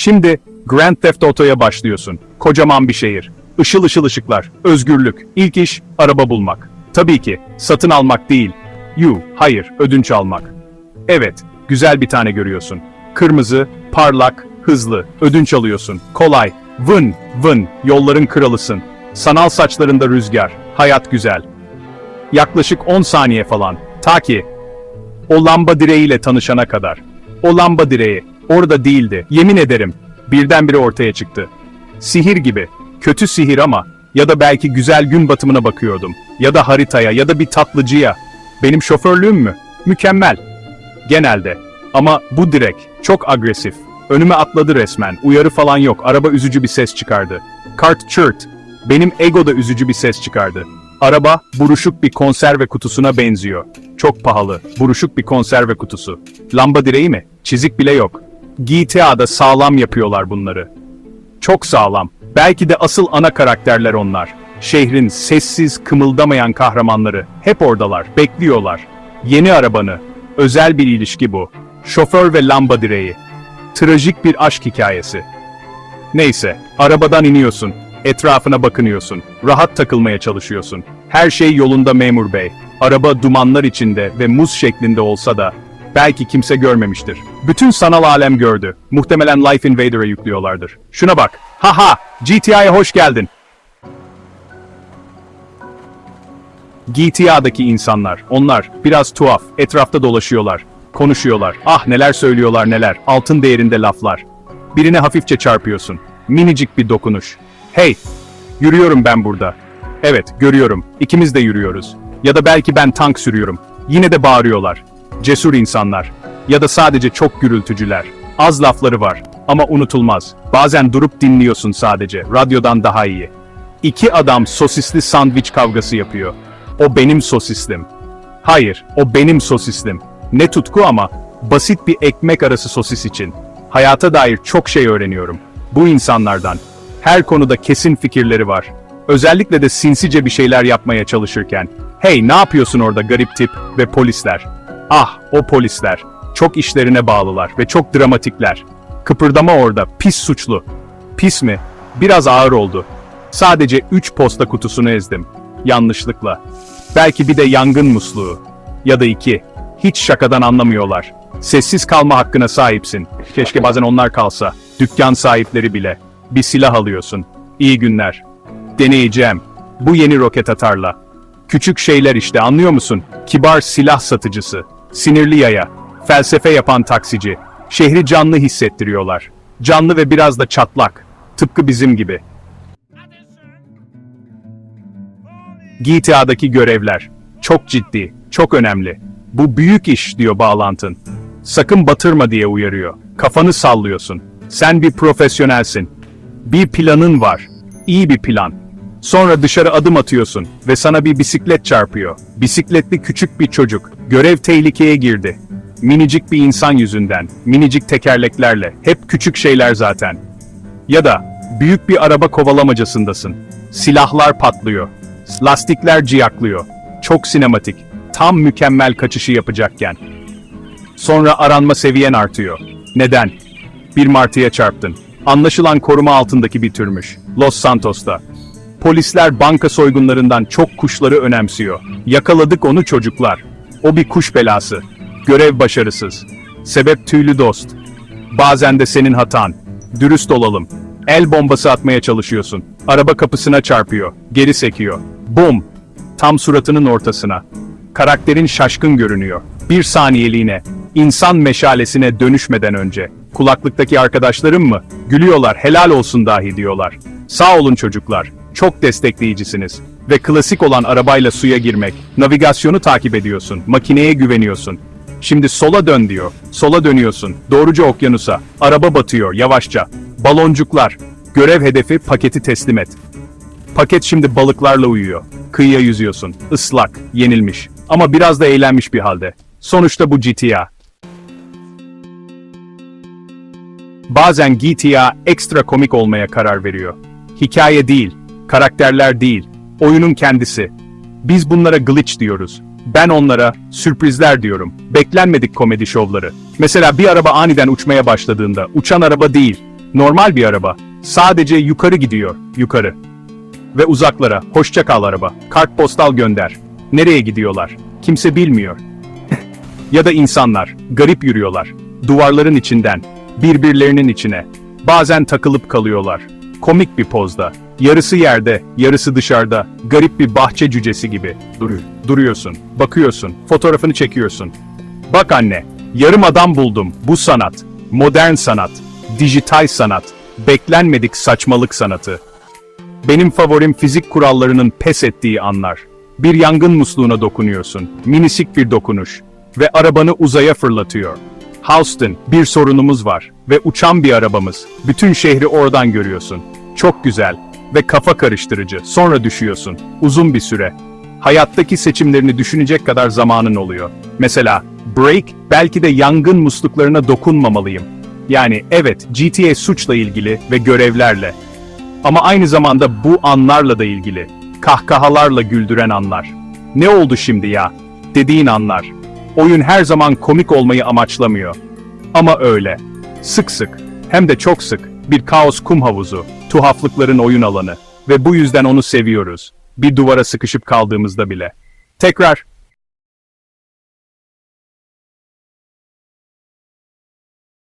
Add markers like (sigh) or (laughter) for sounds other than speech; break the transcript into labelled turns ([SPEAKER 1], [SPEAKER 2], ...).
[SPEAKER 1] Şimdi Grand Theft Auto'ya başlıyorsun. Kocaman bir şehir. Işıl ışıl ışıklar, özgürlük. İlk iş araba bulmak. Tabii ki satın almak değil. You, hayır, ödünç almak. Evet, güzel bir tane görüyorsun. Kırmızı, parlak, hızlı, ödünç alıyorsun. Kolay, vın, vın, yolların kralısın. Sanal saçlarında rüzgar, hayat güzel. Yaklaşık 10 saniye falan. Ta ki o lamba direğiyle tanışana kadar. O lamba direği orada değildi. Yemin ederim. Birdenbire ortaya çıktı. Sihir gibi. Kötü sihir ama ya da belki güzel gün batımına bakıyordum. Ya da haritaya ya da bir tatlıcıya. Benim şoförlüğüm mü? Mükemmel. Genelde. Ama bu direk çok agresif. Önüme atladı resmen. Uyarı falan yok. Araba üzücü bir ses çıkardı. Kart çırt. Benim ego da üzücü bir ses çıkardı. Araba buruşuk bir konserve kutusuna benziyor. Çok pahalı. Buruşuk bir konserve kutusu. Lamba direği mi? Çizik bile yok. GTA'da sağlam yapıyorlar bunları. Çok sağlam. Belki de asıl ana karakterler onlar. Şehrin sessiz, kımıldamayan kahramanları. Hep oradalar, bekliyorlar. Yeni arabanı. Özel bir ilişki bu. Şoför ve lamba direği. Trajik bir aşk hikayesi. Neyse, arabadan iniyorsun. Etrafına bakınıyorsun. Rahat takılmaya çalışıyorsun. Her şey yolunda memur bey. Araba dumanlar içinde ve muz şeklinde olsa da belki kimse görmemiştir. Bütün sanal alem gördü. Muhtemelen Life Invader'a yüklüyorlardır. Şuna bak. Haha, GTA'ya hoş geldin. GTA'daki insanlar, onlar biraz tuhaf, etrafta dolaşıyorlar, konuşuyorlar. Ah neler söylüyorlar neler, altın değerinde laflar. Birine hafifçe çarpıyorsun. Minicik bir dokunuş. Hey, yürüyorum ben burada. Evet, görüyorum. İkimiz de yürüyoruz. Ya da belki ben tank sürüyorum. Yine de bağırıyorlar. Cesur insanlar. Ya da sadece çok gürültücüler. Az lafları var ama unutulmaz. Bazen durup dinliyorsun sadece. Radyodan daha iyi. İki adam sosisli sandviç kavgası yapıyor. O benim sosislim. Hayır, o benim sosislim. Ne tutku ama basit bir ekmek arası sosis için. Hayata dair çok şey öğreniyorum. Bu insanlardan. Her konuda kesin fikirleri var. Özellikle de sinsice bir şeyler yapmaya çalışırken. Hey ne yapıyorsun orada garip tip ve polisler. Ah o polisler. Çok işlerine bağlılar ve çok dramatikler. Kıpırdama orada pis suçlu. Pis mi? Biraz ağır oldu. Sadece 3 posta kutusunu ezdim. Yanlışlıkla. Belki bir de yangın musluğu. Ya da iki. Hiç şakadan anlamıyorlar. Sessiz kalma hakkına sahipsin. Keşke bazen onlar kalsa. Dükkan sahipleri bile. Bir silah alıyorsun. İyi günler. Deneyeceğim. Bu yeni roket atarla. Küçük şeyler işte anlıyor musun? Kibar silah satıcısı. Sinirli yaya. Felsefe yapan taksici. Şehri canlı hissettiriyorlar. Canlı ve biraz da çatlak. Tıpkı bizim gibi. GTA'daki görevler. Çok ciddi, çok önemli. Bu büyük iş diyor bağlantın. Sakın batırma diye uyarıyor. Kafanı sallıyorsun. Sen bir profesyonelsin. Bir planın var. İyi bir plan. Sonra dışarı adım atıyorsun ve sana bir bisiklet çarpıyor. Bisikletli küçük bir çocuk. Görev tehlikeye girdi. Minicik bir insan yüzünden, minicik tekerleklerle, hep küçük şeyler zaten. Ya da büyük bir araba kovalamacasındasın. Silahlar patlıyor. Lastikler ciyaklıyor. Çok sinematik. Tam mükemmel kaçışı yapacakken. Sonra aranma seviyen artıyor. Neden? Bir martıya çarptın. Anlaşılan koruma altındaki bir türmüş. Los Santos'ta. Polisler banka soygunlarından çok kuşları önemsiyor. Yakaladık onu çocuklar. O bir kuş belası. Görev başarısız. Sebep tüylü dost. Bazen de senin hatan. Dürüst olalım. El bombası atmaya çalışıyorsun. Araba kapısına çarpıyor. Geri sekiyor. Bum! Tam suratının ortasına. Karakterin şaşkın görünüyor. Bir saniyeliğine, insan meşalesine dönüşmeden önce. Kulaklıktaki arkadaşlarım mı? Gülüyorlar, helal olsun dahi diyorlar. Sağ olun çocuklar, çok destekleyicisiniz. Ve klasik olan arabayla suya girmek, navigasyonu takip ediyorsun, makineye güveniyorsun. Şimdi sola dön diyor, sola dönüyorsun, doğruca okyanusa, araba batıyor, yavaşça. Baloncuklar, görev hedefi paketi teslim et. Paket şimdi balıklarla uyuyor. Kıyıya yüzüyorsun. Islak, yenilmiş. Ama biraz da eğlenmiş bir halde. Sonuçta bu GTA. Bazen GTA ekstra komik olmaya karar veriyor. Hikaye değil, karakterler değil, oyunun kendisi. Biz bunlara glitch diyoruz. Ben onlara sürprizler diyorum. Beklenmedik komedi şovları. Mesela bir araba aniden uçmaya başladığında uçan araba değil, Normal bir araba. Sadece yukarı gidiyor, yukarı. Ve uzaklara, hoşça kal araba, kartpostal gönder. Nereye gidiyorlar? Kimse bilmiyor. (laughs) ya da insanlar, garip yürüyorlar. Duvarların içinden, birbirlerinin içine. Bazen takılıp kalıyorlar. Komik bir pozda. Yarısı yerde, yarısı dışarıda. Garip bir bahçe cücesi gibi. Duruyor. Duruyorsun, bakıyorsun, fotoğrafını çekiyorsun. Bak anne, yarım adam buldum. Bu sanat. Modern sanat. Dijital sanat. Beklenmedik saçmalık sanatı. Benim favorim fizik kurallarının pes ettiği anlar. Bir yangın musluğuna dokunuyorsun. Minisik bir dokunuş. Ve arabanı uzaya fırlatıyor. Houston, bir sorunumuz var. Ve uçan bir arabamız. Bütün şehri oradan görüyorsun. Çok güzel. Ve kafa karıştırıcı. Sonra düşüyorsun. Uzun bir süre. Hayattaki seçimlerini düşünecek kadar zamanın oluyor. Mesela, break, belki de yangın musluklarına dokunmamalıyım. Yani evet, GTA suçla ilgili ve görevlerle. Ama aynı zamanda bu anlarla da ilgili. Kahkahalarla güldüren anlar. Ne oldu şimdi ya? Dediğin anlar. Oyun her zaman komik olmayı amaçlamıyor. Ama öyle. Sık sık, hem de çok sık, bir kaos kum havuzu, tuhaflıkların oyun alanı. Ve bu yüzden onu seviyoruz. Bir duvara sıkışıp kaldığımızda bile. Tekrar,